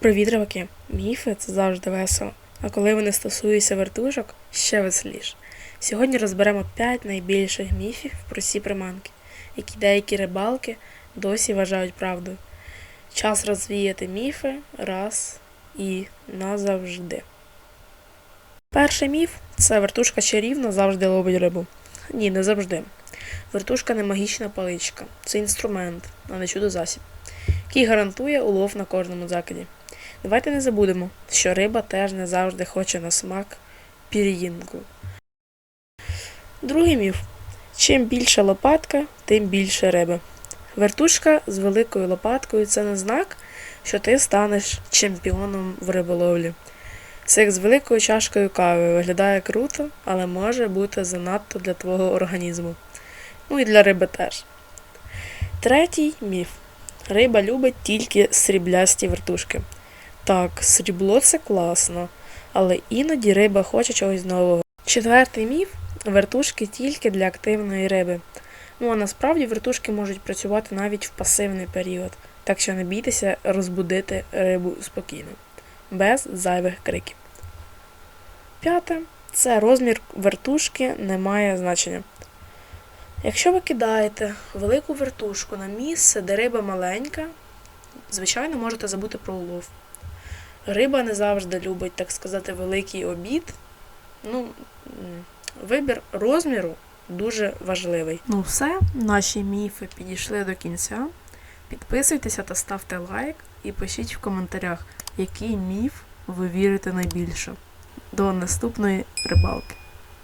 Привіт, рибаки! Міфи це завжди весело. А коли вони стосуються вертушок, ще веселіше. Сьогодні розберемо 5 найбільших міфів про ці приманки, які деякі рибалки досі вважають правдою. Час розвіяти міфи раз і назавжди. Перший міф це вертушка чарівна завжди ловить рибу. Ні, не завжди. Вертушка не магічна паличка, це інструмент, а не чудо-засіб, який гарантує улов на кожному закиді. Давайте не забудемо, що риба теж не завжди хоче на смак пір'їнку. Другий міф. Чим більша лопатка, тим більше риби. Вертушка з великою лопаткою це не знак, що ти станеш чемпіоном в риболовлі. Як з великою чашкою кави виглядає круто, але може бути занадто для твого організму. Ну і для риби теж. Третій міф. Риба любить тільки сріблясті вертушки. Так, срібло це класно, але іноді риба хоче чогось нового. Четвертий міф вертушки тільки для активної риби. Ну а насправді вертушки можуть працювати навіть в пасивний період, так що не бійтеся розбудити рибу спокійно, без зайвих криків. П'яте це розмір вертушки не має значення. Якщо ви кидаєте велику вертушку на місце, де риба маленька, звичайно, можете забути про улов. Риба не завжди любить, так сказати, великий обід. Ну, вибір розміру дуже важливий. Ну все, наші міфи підійшли до кінця. Підписуйтеся та ставте лайк і пишіть в коментарях, який міф ви вірите найбільше. До наступної рибалки.